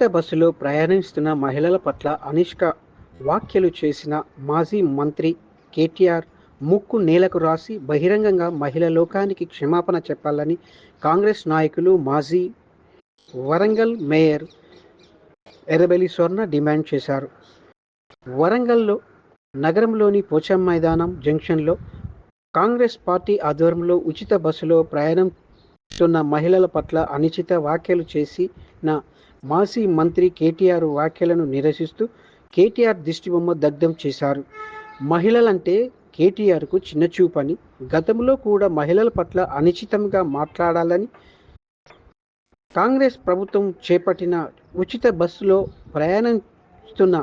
ఉచిత బస్సులో ప్రయాణిస్తున్న మహిళల పట్ల అనిష్క వ్యాఖ్యలు చేసిన మాజీ మంత్రి కేటీఆర్ ముక్కు నేలకు రాసి బహిరంగంగా మహిళ లోకానికి క్షమాపణ చెప్పాలని కాంగ్రెస్ నాయకులు మాజీ వరంగల్ మేయర్ ఎర్రబెల్లి స్వర్ణ డిమాండ్ చేశారు. వరంగల్లో నగరంలోని పోచం మైదానం జంక్షన్లో కాంగ్రెస్ పార్టీ ఆధ్వర్యంలో ఉచిత బస్సులో ప్రయాణిస్తున్న మహిళల పట్ల అనుచిత వ్యాఖ్యలు చేసిన మాజీ మంత్రి కేటీఆర్ వ్యాఖ్యలను నిరసిస్తూ కేటీఆర్ దిష్టిబొమ్మ దగ్ధం చేశారు. మహిళలంటే కేటీఆర్కు చిన్నచూపని గతంలో కూడా మహిళల పట్ల అనిశ్చితంగా మాట్లాడాలని కాంగ్రెస్ ప్రభుత్వం చేపట్టిన ఉచిత బస్సులో ప్రయాణిస్తున్న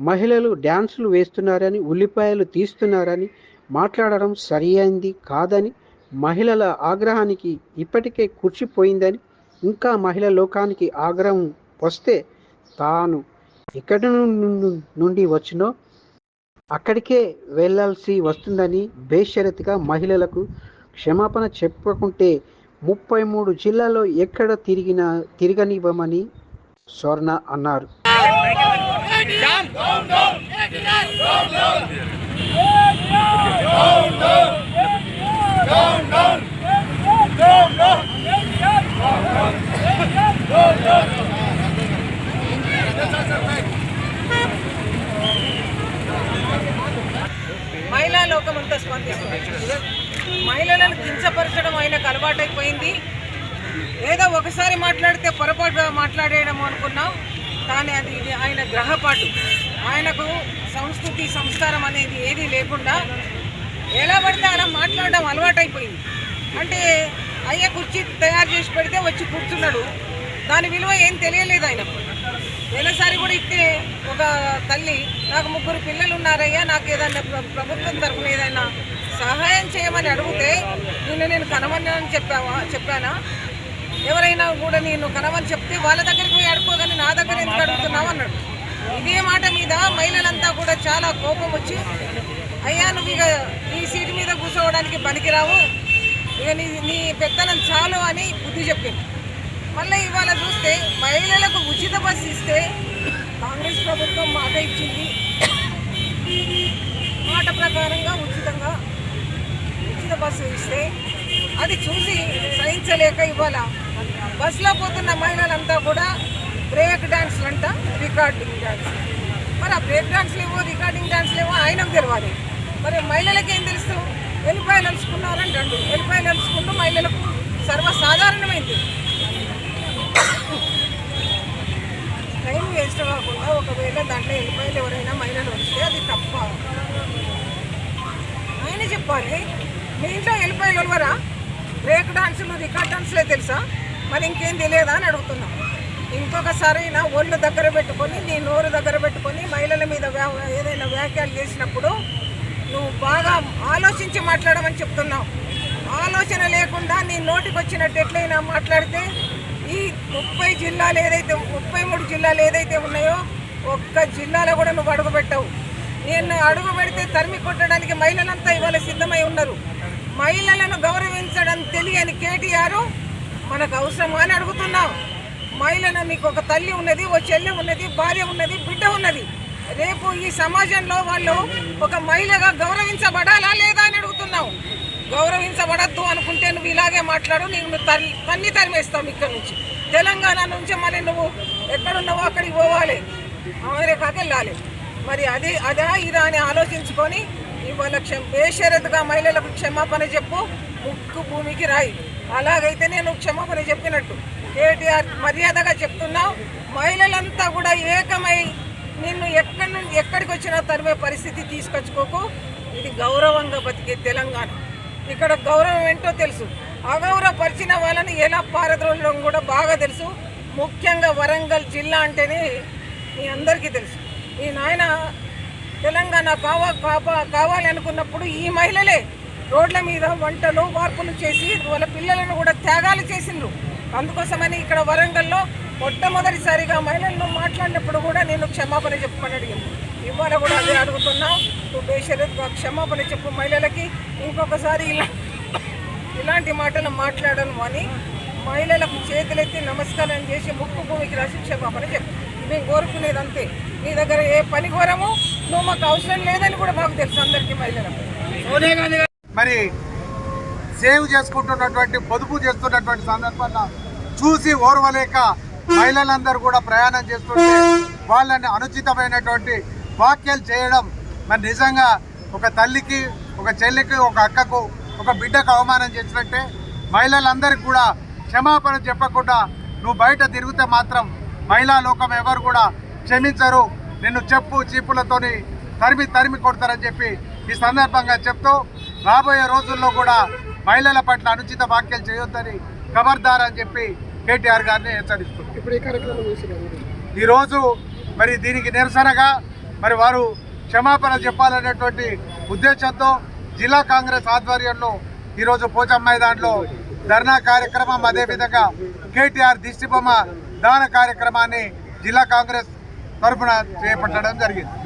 మహిళలు డ్యాన్సులు వేస్తున్నారని ఉల్లిపాయలు తీస్తున్నారని మాట్లాడడం సరియైంది కాదని మహిళల ఆగ్రహానికి ఇప్పటికే కూర్చిపోయిందని ఇంకా మహిళ లోకానికి ఆగ్రహం వస్తే తాను ఎక్కడి ను- నుండి వచ్చినో అక్కడికే వెళ్ళాల్సి వస్తుందని బేషరతుగా మహిళలకు క్షమాపణ చెప్పకుంటే ముప్పై మూడు జిల్లాల్లో ఎక్కడ తిరిగిన తిరగనివ్వమని స్వర్ణ అన్నారు మహిళా మహిళలను కించపరచడం ఆయనకు అలవాటైపోయింది. ఏదో ఒకసారి మాట్లాడితే పొరపాటుగా మాట్లాడేయడం అనుకున్నాం కానీ అది ఇది ఆయన గ్రహపాటు. ఆయనకు సంస్కృతి సంస్కారం అనేది ఏదీ లేకుండా ఎలా పడితే అలా మాట్లాడడం అలవాటైపోయింది. అంటే అయ్యే కుర్చీ తయారు చేసి పెడితే వచ్చి కూర్చున్నాడు. దాని విలువ ఏం తెలియలేదు ఆయనకు. పోయినసారి కూడా ఇస్తే ఒక తల్లి నాకు ముగ్గురు పిల్లలు ఉన్నారయ్యా నాకు ఏదైనా ప్ర- ప్రభుత్వం తరఫున ఏదైనా సహాయం చేయమని అడిగితే నిన్ను నేను కనమని చెప్పావా? చెప్పానా? ఎవరైనా కూడా నేను కనవని చెప్తే వాళ్ళ దగ్గరికి పోయి అడుకోగానే నా దగ్గర ఎందుకు అడుగుతున్నావు అన్నాడు. ఇదే మాట మీద మహిళలంతా కూడా చాలా కోపం వచ్చి అయ్యా నువ్వు ఇక ఈ సీటు మీద కూర్చోవడానికి పనికిరావు. ఇక నీ నీ పెత్తనం చాలు అని బుద్ధి చెప్పింది. మళ్ళీ ఇవాళ చూస్తే మహిళలకు ఉచిత బస్సు ఇస్తే కాంగ్రెస్ ప్రభుత్వం మాట ఇచ్చింది. మాట ప్రకారంగా ఉచితంగా బస్సు ఇస్తే అది చూసి సహించలేక ఇవాళ బస్సులో పోతున్న మహిళలంతా కూడా బ్రేక్ డాన్స్లు అంట రికార్డింగ్ డాన్స్. మరి ఆ బ్రేక్ డాన్స్లు ఏవో రికార్డింగ్ డాన్స్లు ఏవో ఆయనకు తెలవాలి. మరి మహిళలకేం ఏం తెలుసు? ఎల్లిపాయలు అలుచుకున్నారని రెండు. ఎల్లిపాయలు అలుచుకుంటూ మహిళలకు సర్వసాధారణమైంది. టైం వేస్ట్ కాకుండా ఒకవేళ దాంట్లో ఎల్లిపాయలు ఎవరైనా మహిళలు వస్తే అది తప్ప. ఆయన చెప్పాలి. మీ ఇంట్లో ఎల్లిపాయలు ఎవరా బ్రేక్ డాన్సులు రికార్డ్ డాన్సులే తెలుసా? మరి ఇంకేం తెలియదా అని అడుగుతున్నాం. ఇంకొకసారి నా ఒళ్ళు దగ్గర పెట్టుకొని నీ నోరు దగ్గర పెట్టుకొని మహిళల మీద వ్యా- ఏదైనా వ్యాఖ్యలు చేసినప్పుడు నువ్వు బాగా ఆలోచించి మాట్లాడమని చెప్తున్నావు. ఆలోచన లేకుండా నీ నోటికి వచ్చినట్టు ఎట్లయినా మాట్లాడితే ఈ ముప్పై జిల్లాలు ఏదైతే ముప్పై మూడు జిల్లాలు ఏదైతే ఉన్నాయో ఒక్క జిల్లాలో కూడా నువ్వు అడుగు పెట్టవు. నేను అడుగు పెడితే తరిమి కొట్టడానికి మహిళలంతా ఇవాళ సిద్ధమై ఉన్నారు. మహిళలను గౌరవించడం తెలియని కేటీఆర్ మనకు అవసరమా అని అడుగుతున్నాం. మహిళను నీకు ఒక తల్లి ఉన్నది ఓ చెల్లి ఉన్నది భార్య ఉన్నది బిడ్డ ఉన్నది. రేపు ఈ సమాజంలో వాళ్ళు ఒక మహిళగా గౌరవించబడాలా లేదా అని అడుగుతున్నావు గౌరవించబడద్దు అనుకుంటే నువ్వు ఇలాగే మాట్లాడు నీకు తల్లి తన్ని తరిమేస్తావు ఇక్కడ నుంచి. తెలంగాణ నుంచి మళ్ళీ నువ్వు ఎక్కడున్నావో అక్కడికి పోవాలి. అమెరికాకి వెళ్ళాలి. మరి అది అదా ఇదా అని ఆలోచించుకొని ఇవాళ క్షమ బేషరతుగా మహిళలకు క్షమాపణ చెప్పు ముక్కు భూమికి రాయి. అలాగైతే నేను క్షమాపణ చెప్పినట్టు. కేటీఆర్ మర్యాదగా చెప్తున్నావు. మహిళలంతా కూడా ఏకమై నిన్ను ఎక్కడి నుండి ఎక్కడికి వచ్చినా తరిమే పరిస్థితి తీసుకొచ్చుకోకు. ఇది గౌరవంగా బతికే తెలంగాణ. ఇక్కడ గౌరవం ఏంటో తెలుసు. అగౌరవపరిచిన వాళ్ళని ఎలా పారద్రోలడం కూడా బాగా తెలుసు. ముఖ్యంగా వరంగల్ జిల్లా అంటేనే మీ అందరికీ తెలుసు. ఈ నాయన తెలంగాణ కావా కావాలనుకున్నప్పుడు ఈ మహిళలే రోడ్ల మీద వంటలు వార్పులు చేసి వాళ్ళ పిల్లలను కూడా త్యాగాలు చేసిండ్రు. అందుకోసమని ఇక్కడ వరంగల్లో మొట్టమొదటిసారిగా మహిళలను మాట్లాడినప్పుడు కూడా నేను క్షమాపణ చెప్పమని అడిగింది. ఇవాళ కూడా అదే అడుగుతున్నా బేషరత్గా క్షమాపణ చెప్పు మహిళలకి ఇంకొకసారి ఇలా ఇలాంటి మాటలు మాట్లాడను అని మహిళలకు చేతులెత్తి నమస్కారం చేసి ముక్కు భూమికి రాసి క్షమాపణ చెప్పు. మేము కోరుకునేది అంతే. నీ దగ్గర ఏ పని కోరము నువ్వు మాకు అవసరం లేదని కూడా మాకు తెలుసు అందరికీ మహిళలకు. మరి సేవ్ చేసుకుంటున్నటువంటి పొదుపు చేస్తున్నటువంటి సందర్భంలో చూసి ఓర్వలేక మహిళలందరూ కూడా ప్రయాణం చేస్తుంటే వాళ్ళని అనుచితమైనటువంటి వాక్యాలు చేయడం మరి నిజంగా ఒక తల్లికి ఒక చెల్లికి ఒక అక్కకు ఒక బిడ్డకు అవమానం చేసినట్టే మహిళలందరికీ కూడా క్షమాపణ చెప్పకుండా నువ్వు బయట తిరిగితే మాత్రం మహిళా లోకం ఎవరు కూడా క్షమించరు. నిన్ను చెప్పు చీపులతోని తరిమి తరిమి కొడతారని చెప్పి ఈ సందర్భంగా చెప్తూ రాబోయే రోజుల్లో కూడా మహిళల పట్ల అనుచిత వ్యాఖ్యలు చేయొద్దని ఖబర్దార్ అని చెప్పి కేటీఆర్ గారిని హెచ్చరిస్తుంది ఈరోజు మరి దీనికి నిరసనగా మరి వారు క్షమాపణ చెప్పాలనేటువంటి ఉద్దేశంతో జిల్లా కాంగ్రెస్ ఆధ్వర్యంలో ఈరోజు పోచం మైదాన్లో ధర్నా కార్యక్రమం. అదేవిధంగా కేటీఆర్ దిష్టిబొమ్మ దాన కార్యక్రమాన్ని జిల్లా కాంగ్రెస్ తరఫున చేపట్టడం జరిగింది.